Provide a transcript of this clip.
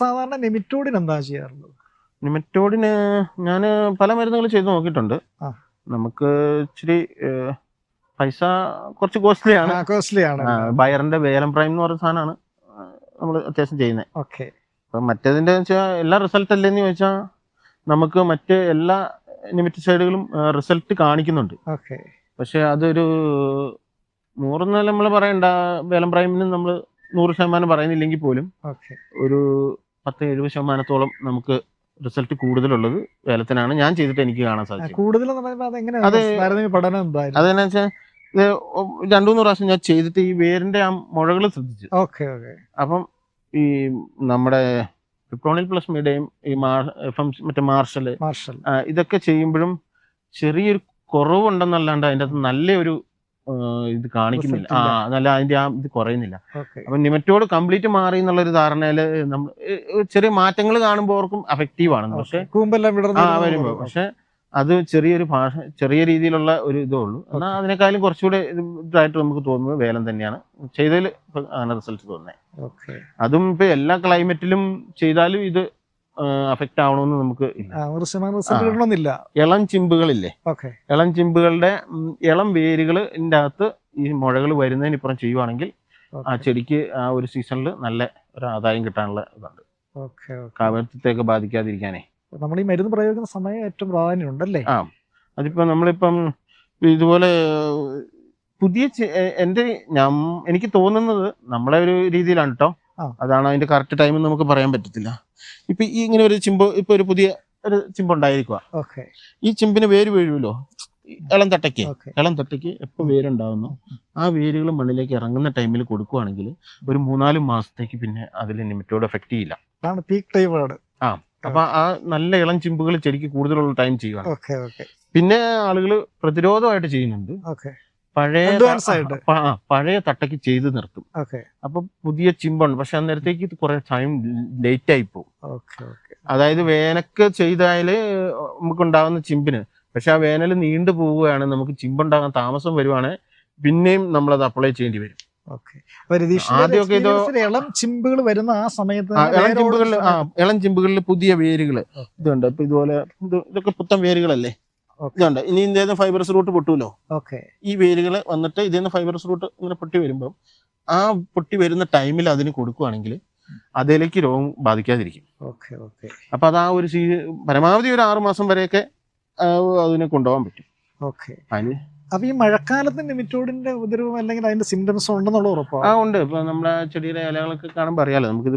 സാധാരണ നെമിറ്റോഡിന് എന്താ ചെയ്യാറുള്ളത്? നിമറ്റോഡിന് ഞാൻ പല മരുന്നുകൾ ചെയ്ത് നോക്കിയിട്ടുണ്ട്. ആ. നമുക്ക് ഇച്ചിരി ഏഹ്, പൈസ കുറച്ച് കോസ്റ്റ്ലി ആണ് കോസ്റ്റ്ലി ആണ് ബയറിന്റെ വേലം പ്രൈം എന്ന് പറഞ്ഞ സാധനമാണ് നമ്മൾ അത്യാവശ്യം ചെയ്യുന്നത് ഓക്കെ. അപ്പം മറ്റേതിന്റെ വെച്ചാൽ എല്ലാ റിസൾട്ട് അല്ലേന്ന് ചോദിച്ചാൽ നമുക്ക് മറ്റ് എല്ലാ നിമിറ്റിസൈഡുകളും റിസൾട്ട് കാണിക്കുന്നുണ്ട്. ഓക്കെ. പക്ഷെ അതൊരു നൂറെന്ന് നമ്മൾ പറയണ്ട വേലം പ്രൈമിന് നമ്മൾ നൂറ് ശതമാനം പറയുന്നില്ലെങ്കിൽ പോലും ഓക്കെ. ഒരു പത്ത് എഴുപത് ശതമാനത്തോളം നമുക്ക് റിസൾട്ട് കൂടുതലുള്ളത് വേലത്തിനാണ്. ഞാൻ ചെയ്തിട്ട് എനിക്ക് കാണാൻ സാധിച്ചത് കൂടുതൽ അത് അതെന്നു വെച്ചാൽ രണ്ടു മൂന്ന് പ്രാവശ്യം ഞാൻ ചെയ്തിട്ട് ഈ വേരിന്റെ ആ മുഴകൾ ശ്രദ്ധിച്ചു. Okay okay. അപ്പം ഈ നമ്മുടെ പിപ്രോണിൽ പ്ലസ് മീഡിയയും ഈ എഫ് എം മറ്റേ മാർഷൽ ഇതൊക്കെ ചെയ്യുമ്പോഴും ചെറിയൊരു കുറവുണ്ടെന്നല്ലാണ്ട് അതിന്റെ അകത്ത് നല്ലൊരു ഇത് കാണിക്കുന്നില്ല. ആ. നല്ല അതിന്റെ ആ ഇത് കുറയുന്നില്ല. അപ്പൊ നിമറ്റോട് കംപ്ലീറ്റ് മാറി എന്നുള്ള ഒരു ധാരണയിൽ നമ്മൾ ചെറിയ മാറ്റങ്ങൾ കാണുമ്പോൾ അവർക്കും അഫക്റ്റീവ് ആണ്. പക്ഷെ ആ വരുമ്പോ. പക്ഷെ അത് ചെറിയൊരു ഭാഷ ചെറിയ രീതിയിലുള്ള ഒരു ഇതേ ഉള്ളൂ. എന്നാൽ അതിനേക്കാളും കുറച്ചുകൂടെ ഇത് ഇതായിട്ട് നമുക്ക് തോന്നുന്നത് വേലം തന്നെയാണ്. ചെയ്തതിൽ അങ്ങനെ റിസൾട്ട് തോന്നുന്നത് അതും ഇപ്പൊ എല്ലാ ക്ലൈമറ്റിലും ചെയ്താലും ഇത് അഫക്റ്റ് ആവണമെന്ന് നമുക്ക് ഇല്ല. ഇളം ചിമ്പുകളില്ലേ? ഇളം ചിമ്പുകളുടെ ഇളം വേരുകളിന്റെ അകത്ത് ഈ മുഴകൾ വരുന്നതിന് ഇപ്പുറം ചെയ്യുവാണെങ്കിൽ ആ ചെടിക്ക് ആ ഒരു സീസണിൽ നല്ല ഒരു ആദായം കിട്ടാനുള്ള ഇതുണ്ട്. കാവ്യത്വത്തെയൊക്കെ ബാധിക്കാതിരിക്കാനേ. നമ്മൾ ഈ മരുന്ന് പ്രയോഗിക്കുന്ന സമയം ഏറ്റവും പ്രാധാന്യം അല്ലേ ആ. അതിപ്പോ നമ്മളിപ്പം ഇതുപോലെ പുതിയ എന്റെ എന്റെ ഞാൻ എനിക്ക് തോന്നുന്നത് നമ്മളെ ഒരു രീതിയിലാണ് കേട്ടോ അതാണ് അതിന്റെ കറക്റ്റ് ടൈം നമുക്ക് പറയാൻ പറ്റത്തില്ല. ഇപ്പൊ ഈ ഇങ്ങനെ ഒരു ചിമ്പ് ഇപ്പൊ ഒരു പുതിയ ഒരു ചിമ്പ് ഉണ്ടായിരിക്കുക ഓക്കെ. ഈ ചിമ്പിന് വേര് വീഴുമല്ലോ ഇളം തട്ടയ്ക്ക്. ഇളം തട്ടയ്ക്ക് എപ്പോൾ വേരുണ്ടാവുന്നു? ആ വേരുകൾ മണ്ണിലേക്ക് ഇറങ്ങുന്ന ടൈമിൽ കൊടുക്കുവാണെങ്കിൽ ഒരു മൂന്നാൽ മാസത്തേക്ക് പിന്നെ അതിൽ നിമിറ്റോട് എഫക്റ്റ് ചെയ്യില്ല. പീക്ക് ടൈമാണ് ആ അപ്പൊ ആ നല്ല ഇളം ചിമ്പുകൾ ചെടിക്ക് കൂടുതലുള്ള ടൈം ചെയ്യുക പിന്നെ ആളുകൾ പ്രതിരോധമായിട്ട് ചെയ്യുന്നുണ്ട്. പഴയ പഴയ തട്ടയ്ക്ക് ചെയ്ത് നിർത്തും. അപ്പൊ പുതിയ ചിമ്പുണ്ട്. പക്ഷെ അന്നേരത്തേക്ക് ഇത് കുറെ ടൈം ലേറ്റ് ആയി പോകും. അതായത് വേനക്ക് നമുക്ക് ഉണ്ടാവുന്ന ചിമ്പിന്. പക്ഷെ ആ വേനൽ നീണ്ടു പോവുകയാണ്. നമുക്ക് ചിമ്പുണ്ടാകാൻ താമസം വരുവാണെങ്കിൽ പിന്നെയും നമ്മൾ അത് അപ്ലൈ ചെയ്യേണ്ടി വരും. ആദ്യമൊക്കെ ഇത് ഇളം ചിമ്പുകൾ വരുന്ന ആ സമയത്ത് ഇളം ചിമ്പുകളിൽ ആ ഇളം ചിമ്പുകളിൽ പുതിയ വേരുകൾ. ഇതുണ്ട്. ഇതുപോലെ ഇതൊക്കെ പുത്തൻ വേരുകളല്ലേ. ഇതുണ്ട് ഇനി ഇതേന്ന് ഫൈബറസ് റൂട്ട് പൊട്ടുമല്ലോ ഓക്കെ. ഈ വേരുകൾ വന്നിട്ട് ഇതേന്ന് ഫൈബറസ് റൂട്ട് ഇങ്ങനെ പൊട്ടി വരുമ്പം ആ പൊട്ടി വരുന്ന ടൈമിൽ അതിന് കൊടുക്കുവാണെങ്കിൽ അതിലേക്ക് രോഗം ബാധിക്കാതിരിക്കും. Okay okay. അപ്പൊ അത് ആ ഒരു സീ പരമാവധി ഒരു ആറു മാസം വരെയൊക്കെ അതിനെ കൊണ്ടുപോകാൻ പറ്റും. ഓക്കെ. അതിന് അപ്പൊ ഈ മഴക്കാലത്ത് ലിമിറ്റോഡിന്റെ ഉപദ്രവം അല്ലെങ്കിൽ അതിന്റെ സിംറ്റംസ് ഉണ്ടെന്നുള്ള ഉറപ്പാണ്? ആ ഉണ്ട്. ഇപ്പൊ നമ്മളെ ചെടിയുടെ ഇലകളൊക്കെ കാണുമ്പോൾ അറിയാലോ നമുക്കിത്